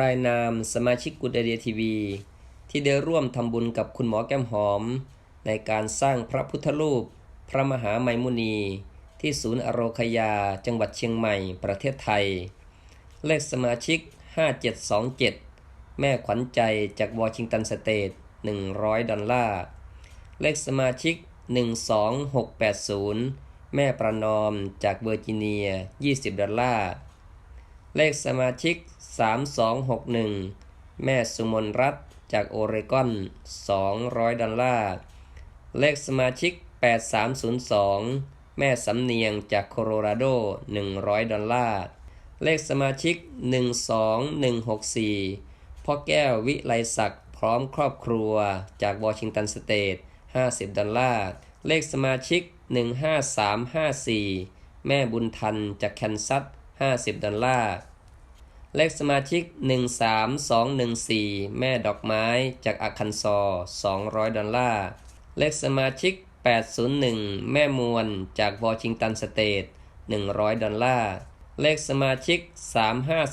รายนามสมาชิกกุดเดียทีวี ที่ได้ร่วมทำบุญกับคุณหมอแก้มหอม ในการสร้างพระพุทธรูป พระมหาไมมุนี ที่ศูนย์อโรคยา จังหวัดเชียงใหม่ ประเทศไทย เลขสมาชิก 5727 แม่ขวัญใจจากวอชิงตันสเตท100 ดอลลาร์ เลขสมาชิก 12680 แม่ประนอมจากเวอร์จิเนีย 20 ดอลลาร์ เลขสมาชิก 3261 แม่สุมนรัตน์จากโอเรกอน 200 ดอลลาร์ เลขสมาชิก 8302 แม่สำเนียงจากโคโลราโด 100 ดอลลาร์ เลขสมาชิก 12164 พ่อแก้ววิไลศักดิ์พร้อมครอบครัวจากวอชิงตันสเตท 50 ดอลลาร์ เลขสมาชิก 15354 แม่บุญทันจากแคนซัส 50 ดอลลาร์ เลขสมาชิก 13214 แม่ดอกไม้จากอาคันซอ 200 ดอลลาร์ เลขสมาชิก 801 แม่มวลจากวอชิงตันสเตท 100 ดอลลาร์ เลขสมาชิก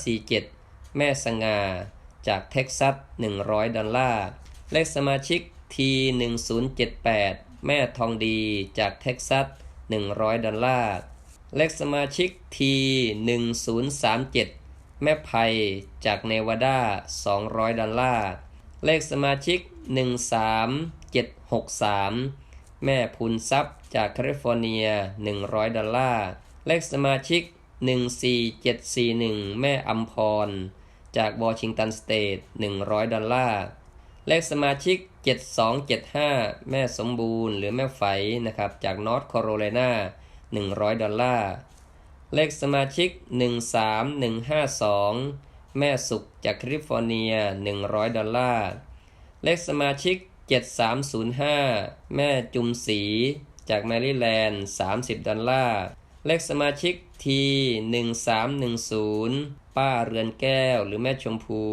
3547 แม่สง่าจากเท็กซัส 100 ดอลลาร์ เลขสมาชิก T1078 แม่ทองดีจากเท็กซัส 100 ดอลลาร์ เลขสมาชิก T1037 แม่ไพจากเนวาดา 200 ดอลลาร์ เลขสมาชิก 13763 แม่พูนทรัพย์จากแคลิฟอร์เนีย 100 ดอลลาร์ เลขสมาชิก 14741 แม่อัมพร จากวอชิงตันสเตท 100 ดอลลาร์ เลขสมาชิก 7275 แม่สมบูรณ์หรือแม่ไฝนะครับ จากนอร์ทแคโรไลนา 100 ดอลลาร์ เลขสมาชิก 13152 แม่สุขจากแคลิฟอร์เนีย 100 ดอลลาร์ เลขสมาชิก 7305 แม่จุมศรีจากแมริแลนด์ 30 ดอลลาร์ เลขสมาชิก T 1310 ป้าเรือนแก้วหรือแม่ชมพู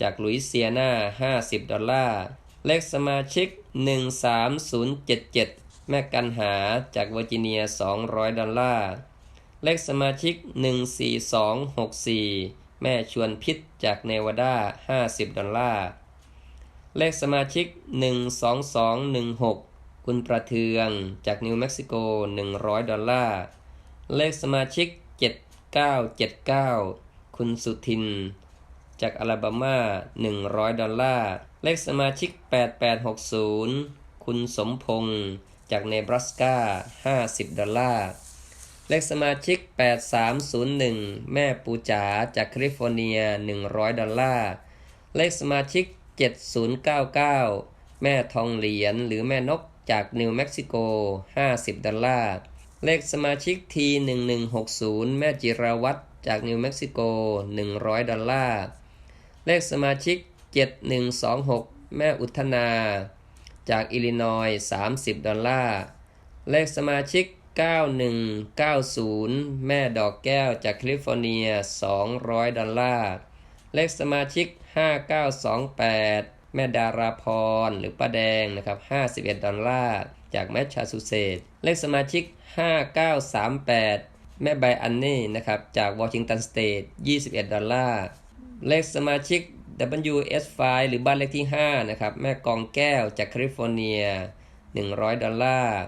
จากลุยเซียนา 50 ดอลลาร์ เลขสมาชิก 13077 แม่กันหาจากเวอร์จิเนีย 200 ดอลลาร์ เลขสมาชิก 14264 แม่ชวนพิษจากเนวาดา 50 ดอลลาร์ เลขสมาชิก 12216 คุณประเทืองจากนิวเม็กซิโก 100 ดอลลาร์ เลขสมาชิก 7979 คุณสุทิน จากอลาบามา 100 ดอลลาร์ เลขสมาชิก 8860 คุณสมพงษ์จากเนบราสกา 50 ดอลลาร์ เลขสมาชิก 8301 แม่ปูจ๋าจากแคลิฟอร์เนีย 100 ดอลลาร์ เลขสมาชิก 7099 แม่ทองเหรียญหรือแม่นกจากนิวเม็กซิโก 50 ดอลลาร์ เลขสมาชิก T1160 แม่จิราวัตรจากนิวเม็กซิโก 100 ดอลลาร์ เลขสมาชิก 7126 แม่อุทนา จากอิลลินอย30 ดอลลาร์ เลขสมาชิก 9190 แม่ดอกแก้วจากแคลิฟอร์เนีย 200 ดอลลาร์ เลขสมาชิก 5928 แม่ดาราพร หรือป้าแดงนะครับ 51 ดอลลาร์ จากแมชชาซูเซตส์เลขสมาชิก 5938 แม่ไบอันนี่นะครับ จากวอชิงตันสเตท 21 ดอลลาร์ เลขสมาชิก WS5 หรือบ้านเลขที่ 5 นะครับ แม่กองแก้วจากแคลิฟอร์เนีย 100 ดอลลาร์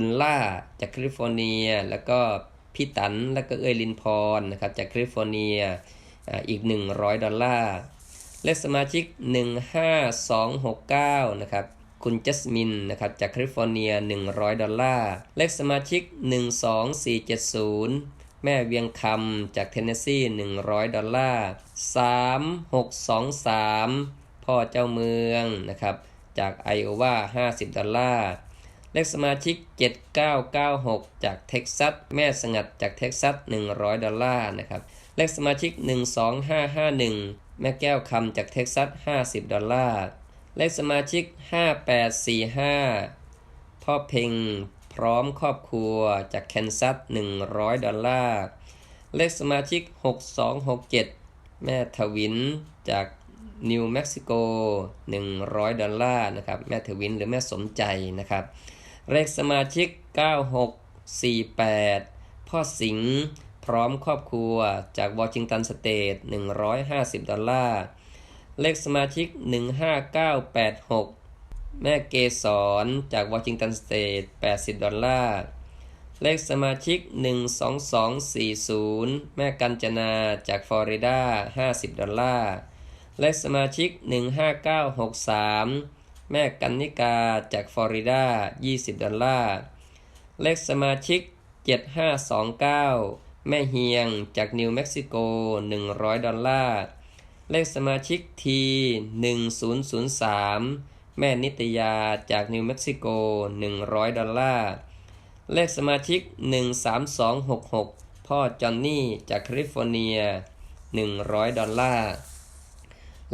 คุณล่าจากแคลิฟอร์เนีย แล้วก็พี่ตันแล้วก็เอยลินพรนะครับจากแคลิฟอร์เนียอีก 100 ดอลลาร์เลขสมาชิก 15269 นะครับ คุณจัสมินนะครับจากแคลิฟอร์เนีย 100 ดอลลาร์เลขสมาชิก 12470 แม่เวียงคำจากเทนเนสซี 100 ดอลลาร์ 3623 พ่อเจ้าเมืองนะครับจากไอโอวา 50 ดอลลาร์ เลขสมาชิก 7996 จากเท็กซัส แม่สงัดจากเท็กซัส 100 ดอลลาร์นะครับ เลขสมาชิก 12551 แม่แก้วคำจากเท็กซัส 50 ดอลลาร์ เลขสมาชิก 5845 พ่อเพ็งพร้อมครอบครัวจากแคนซัส 100 ดอลลาร์ เลขสมาชิก 6267 แม่ทวินจากนิวเม็กซิโก 100 ดอลลาร์นะครับ แม่ทวินหรือแม่สมใจนะครับ เลขสมาชิก 9648 พ่อสิงห์พร้อมครอบครัวจากวอชิงตันสเตท150 ดอลลาร์ เลขสมาชิก 15986 แม่เกสรจากวอชิงตันสเตท80 ดอลลาร์ เลขสมาชิก 12240 แม่กัญจนาจากฟลอริดา 50 ดอลลาร์ เลขสมาชิก 15963 แม่กันนิกาจากฟลอริดา 20 ดอลลาร์ เลขสมาชิก 7529 แม่เฮียงจากนิวเม็กซิโก 100 ดอลลาร์ เลขสมาชิก T 1003 แม่นิตยาจากนิวเม็กซิโก 100 ดอลลาร์ เลขสมาชิก 13266 พ่อจอนนี่จากแคลิฟอร์เนีย 100 ดอลลาร์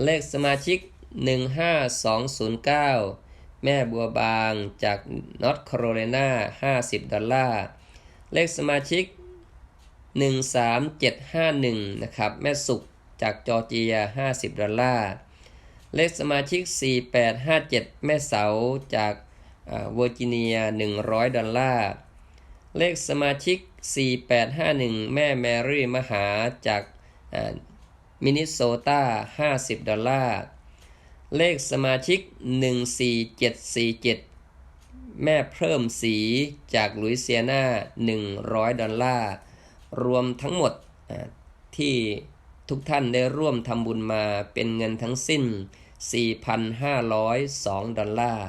เลขสมาชิก 15209 แม่บัวบางจากนอร์ทแคโรไลนา50 ดอลลาร์ เลขสมาชิก 13751 นะครับ แม่สุขจากจอร์เจีย 50 ดอลลาร์ เลขสมาชิก 4857 แม่เสาจากเวอร์จิเนีย 100 ดอลลาร์ เลขสมาชิก 4851 แม่แมรี่มหาจากมินนิโซตา 50 ดอลลาร์ เลขสมาชิก 14747 แม่เพิ่มสีจากลุยเซียนา100 ดอลลาร์ รวมทั้งหมดที่ทุกท่านได้ร่วมทำบุญมาเป็นเงินทั้งสิ้น 4,502 ดอลลาร์